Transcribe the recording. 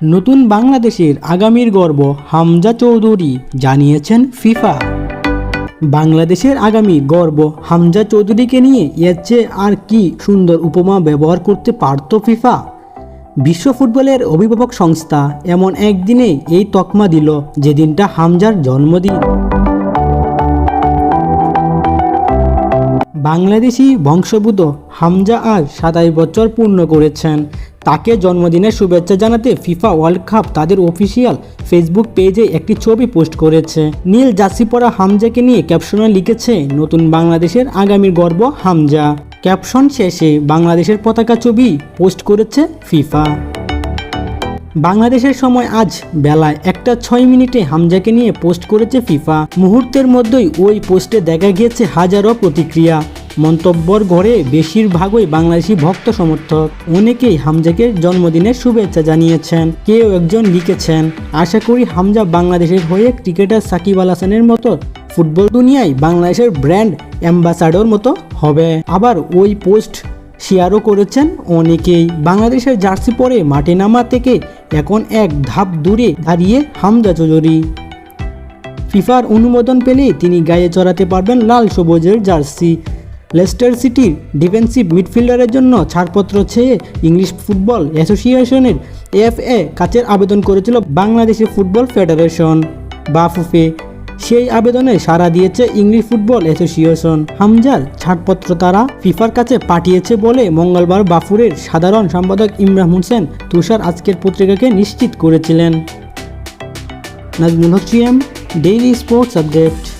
নতুন বাংলাদেশের আগামীর গর্ব হামজা চৌধুরী জানিয়েছেন ফিফা। বাংলাদেশের আগামী গর্ব হামজা চৌধুরীকে নিয়ে এর চেয়ে আর কি সুন্দর উপমা ব্যবহার করতে পারত ফিফা? বিশ্ব ফুটবলের অভিভাবক সংস্থা এমন একদিনে এই তকমা দিল যেদিনটা হামজার জন্মদিন। বাংলাদেশি বংশোদ্ভূত হামজা আজ সাতাশ বছর পূর্ণ করেছেন। তাকে জন্মদিনের শুভেচ্ছা জানাতে ফিফা ওয়ার্ল্ড কাপ তাদের অফিসিয়াল ফেসবুক পেজে একটি ছবি পোস্ট করেছে। নীল জার্সি পরা হামজাকে নিয়ে ক্যাপশনে লিখেছে, নতুন বাংলাদেশের আগামীর গর্ব হামজা। ক্যাপশন শেষে বাংলাদেশের পতাকা ছবি পোস্ট করেছে ফিফা। বাংলাদেশের সময় আজ বেলায় একটা ছয় মিনিটে হামজাকে নিয়ে পোস্ট করেছে ফিফা। মুহূর্তের মধ্যেই ওই পোস্টে দেখা গিয়েছে হাজারো প্রতিক্রিয়া। মন্তব্যর ঘরে বেশিরভাগই বাংলাদেশি ভক্ত সমর্থক। অনেকেই হামজাকে জন্মদিনের শুভেচ্ছা জানিয়েছেন। কেউ একজন লিখেছেন, আশা করি হামজা বাংলাদেশের হয়ে ক্রিকেটার সাকিব আল হাসানের মতো ফুটবল দুনিয়ায় বাংলাদেশের ব্র্যান্ড অ্যাম্বাসাডর মতো হবে। আবার ওই পোস্ট শেয়ারও করেছেন অনেকেই। বাংলাদেশের জার্সি পরে মাঠে নামা থেকে এখন এক ধাপ দূরে দাঁড়িয়ে হামজা চৌধুরী। ফিফার অনুমোদন পেলে তিনি গায়ে চড়াতে পারবেন লাল সবুজের জার্সি। লেস্টার সিটির ডিফেন্সিভ মিডফিল্ডারের জন্য ছাড়পত্র চেয়ে ইংলিশ ফুটবল অ্যাসোসিয়েশনের এফএ কাছের আবেদন করেছিল বাংলাদেশি ফুটবল ফেডারেশন। বাফুফে সেই আবেদনে সাড়া দিয়েছে ইংলিশ ফুটবল অ্যাসোসিয়েশন। হামজার ছাড়পত্র তারা ফিফার কাছে পাঠিয়েছে বলে মঙ্গলবার বাফুরের সাধারণ সম্পাদক ইমরান হোসেন তুষার আজকের পত্রিকাকে নিশ্চিত করেছিলেন। Nazmul Haque Daily Sports update.